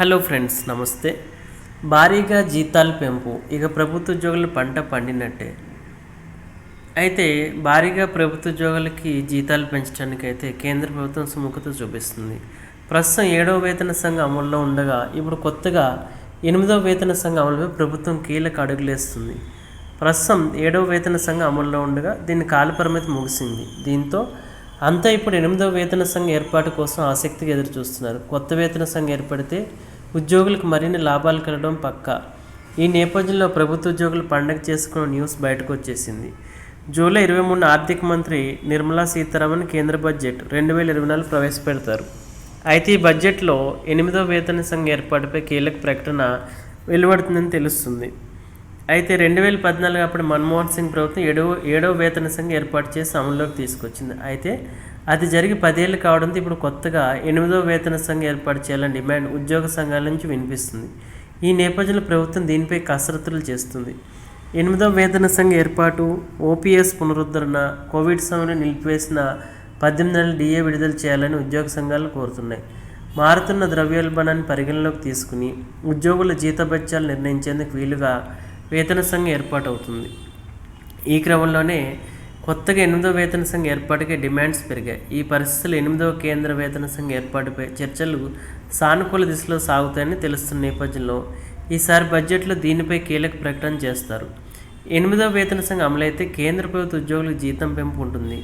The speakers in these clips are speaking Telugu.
హలో ఫ్రెండ్స్ నమస్తే. భారీగా జీతాల పెంపు ఇక ప్రభుత్వ ఉద్యోగుల పంట పండినట్టే. అయితే భారీగా ప్రభుత్వ ఉద్యోగులకి జీతాలు పెంచడానికి అయితే కేంద్ర ప్రభుత్వం సుముఖత చూపిస్తుంది. ప్రస్తుతం ఏడవ వేతన సంఘం అమల్లో ఉండగా ఇప్పుడు కొత్తగా ఎనిమిదవ వేతన సంఘం అమలుపై ప్రభుత్వం కీలక అడుగులేస్తుంది. ప్రస్తుతం ఏడవ వేతన సంఘం అమల్లో ఉండగా దీని కాలపరిమితి ముగిసింది. దీంతో అంతా ఇప్పుడు ఎనిమిదవ వేతన సంఘం ఏర్పాటు కోసం ఆసక్తిగా ఎదురు చూస్తున్నారు కొత్త వేతన సంఘం ఏర్పడితే ఉద్యోగులకు మరిన్ని లాభాలు కలగడం పక్కా. ఈ నేపథ్యంలో ప్రభుత్వ ఉద్యోగులు పండగ చేసుకున్న న్యూస్ బయటకు వచ్చేసింది. జూలై ఇరవై మూడున ఆర్థిక మంత్రి నిర్మలా సీతారామన్ కేంద్ర బడ్జెట్ రెండు వేల ఇరవై నాలుగు ప్రవేశపెడతారు. అయితే ఈ బడ్జెట్లో ఎనిమిదో వేతన సంఘం ఏర్పాటుపై కీలక ప్రకటన వెలువడుతుందని తెలుస్తుంది. అయితే రెండు వేల పద్నాలుగు అప్పుడు మన్మోహన్ సింగ్ ప్రభుత్వం ఏడవ ఏడవ వేతన సంఘం ఏర్పాటు చేసి అమల్లోకి తీసుకొచ్చింది. అయితే అది జరిగి పదేళ్ళు కావడంతో ఇప్పుడు కొత్తగా ఎనిమిదో వేతన సంఘం ఏర్పాటు చేయాలని డిమాండ్ ఉద్యోగ సంఘాల నుంచి వినిపిస్తుంది. ఈ నేపథ్యంలో ప్రభుత్వం దీనిపై కసరత్తులు చేస్తుంది. ఎనిమిదో వేతన సంఘం ఏర్పాటు ఓపీఎస్ పునరుద్ధరణ కోవిడ్ సమయంలో నిలిపివేసిన పద్దెనిమిది నెలల డిఏ విడుదల చేయాలని ఉద్యోగ సంఘాలు కోరుతున్నాయి. మారుతున్న ద్రవ్యోల్బణాన్ని పరిగణలోకి తీసుకుని ఉద్యోగుల జీతభత్యాలు నిర్ణయించేందుకు వీలుగా వేతన సంఘం ఏర్పాటు అవుతుంది ఈ క్రమంలోనే కొత్తగా ఎనిమిదవ వేతన సంఘం ఏర్పాటుకే డిమాండ్స్ పెరిగాయి. ఈ పరిస్థితులు ఎనిమిదవ కేంద్ర వేతన సంఘం ఏర్పాటుపై చర్చలు సానుకూల దిశలో సాగుతాయని తెలుస్తున్న నేపథ్యంలో ఈసారి బడ్జెట్లో దీనిపై కీలక ప్రకటన చేస్తారు. ఎనిమిదవ వేతన సంఘం అమలైతే కేంద్ర ప్రభుత్వ ఉద్యోగులకు జీతం పెంపు ఉంటుంది.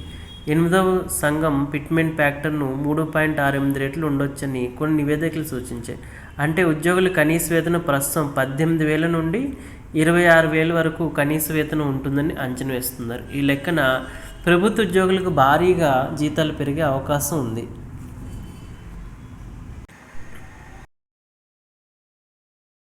ఎనిమిదవ సంఘం పిట్మెంట్ ఫ్యాక్టర్ను మూడు పాయింట్ ఆరు ఎనిమిది రేట్లు ఉండొచ్చని కొన్ని నివేదికలు సూచించాయి. అంటే ఉద్యోగుల కనీస వేతనం ప్రస్తుతం పద్దెనిమిది వేల నుండి ఇరవై ఆరు వేల వరకు కనీస వేతనం ఉంటుందని అంచనా వేస్తున్నారు. ఈ లెక్కన ప్రభుత్వ ఉద్యోగులకు భారీగా జీతాలు పెరిగే అవకాశం ఉంది.